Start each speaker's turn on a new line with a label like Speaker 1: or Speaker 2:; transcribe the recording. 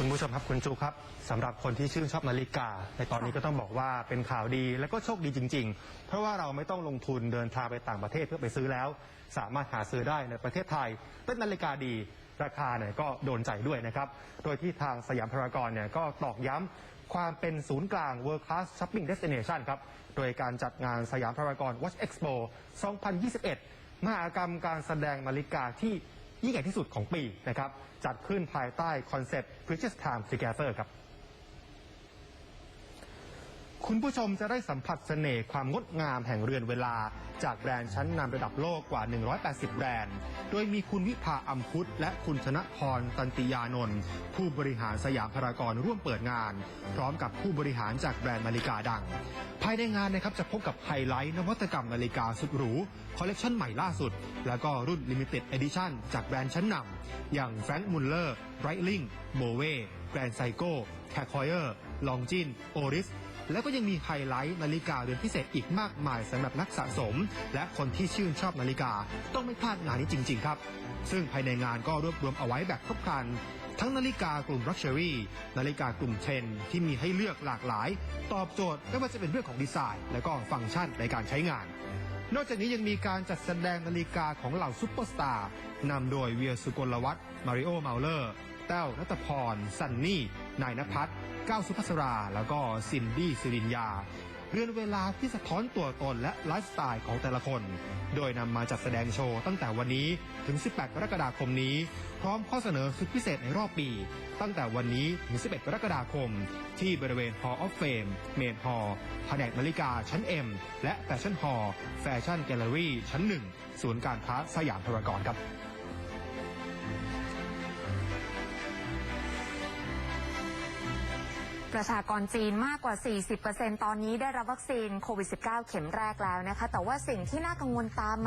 Speaker 1: คุณผู้ชมครับคุณจูครับสำหรับคนที่ชื่นชอบนาฬิกา ในตอนนี้ก็ต้องบอกว่าเป็นข่าวดีและก็โชคดีจริง ๆ เพราะว่าเราไม่ต้องลงทุนเดินทางไปต่างประเทศเพื่อไปซื้อแล้ว สามารถหาซื้อได้ในประเทศไทย เป็นนาฬิกาดีราคาเนี่ยก็โดนใจด้วยนะครับ โดยที่ทางสยามพารากอนเนี่ยก็ตอกย้ำความเป็นศูนย์กลาง World Class Shopping Destination ครับโดยการจัดงานสยามพารากอน Watch Expo 2021 มหากรรมการแสดงนาฬิกาที่ ยิ่งใหญ่ที่สุดของปีนะครับจัดขึ้นภายใต้คอนเซ็ปต์ Precious Time Together ครับ คุณผู้ชมจะได้สัมผัสเสน่ห์ความงดงามแห่งเรือนเวลา จากแบรนด์ชั้นนำระดับโลกกว่า 180 แบรนด์ โดยมีคุณวิภาอัมพุทธและคุณชนะพรตันติยานนท์ผู้บริหารสยามพารากอนร่วมเปิดงาน พร้อมกับผู้บริหารจากแบรนด์นาฬิกาดัง ภายในงานนะครับจะพบกับไฮไลท์นวัตกรรมนาฬิกาสุดหรู คอลเลกชันใหม่ล่าสุด แล้วก็รุ่น Limited Edition จากแบรนด์ชั้นนำอย่างแฟรงค์มุลเลอร์ไรลิงโมเวแกรนไซโก้แคคอยเออร์ลองจินโอริส แล้วก็ยังมีไฮไลท์นาฬิกาเรือนพิเศษอีกมากมายสำหรับนักสะสม และคนที่ชื่นชอบนาฬิกา ต้องไม่พลาดงานนี้จริง ๆ ครับ ซึ่งภายในงานก็รวบรวมเอาไว้แบบครบครันทั้งนาฬิกากลุ่ม Luxury นาฬิกากลุ่มเทรนที่มีให้เลือกหลากหลาย ตอบโจทย์ไม่ว่าจะเป็นเรื่องของดีไซน์ และก็ฟังก์ชันในการใช้งาน นอกจากนี้ยังมีการจัดแสดงนาฬิกาของเหล่าซุปเปอร์สตาร์นำโดยเวียสุกลวัฒน์มาริโอเมาเลอร์ แต้วนัตพร ซันนี่ นายนภัสก้าวสุภัสรา แล้วก็ซินดี้สิรินยา เรือนเวลาที่สะท้อนตัวตนและไลฟ์สไตล์ของแต่ละคน โดยนำมาจัดแสดงโชว์ตั้งแต่วันนี้ถึง 18 กรกฎาคมนี้ พร้อมข้อเสนอสุดพิเศษในรอบปี ตั้งแต่วันนี้ถึง 11 กรกฎาคม ที่บริเวณ Hall of Fame เมน Hall แผนกนาฬิกาชั้น M และ Fashion Hall Fashion Gallery ชั้น 1 ศูนย์การค้าสยามพารากอนครับ
Speaker 2: ประชากรจีนมากกว่า 40%ตอนนี้ได้รับวัคซีนโควิด -19 เข็มแรกแล้วนะคะ แต่ว่าสิ่งที่น่ากังวลตามมา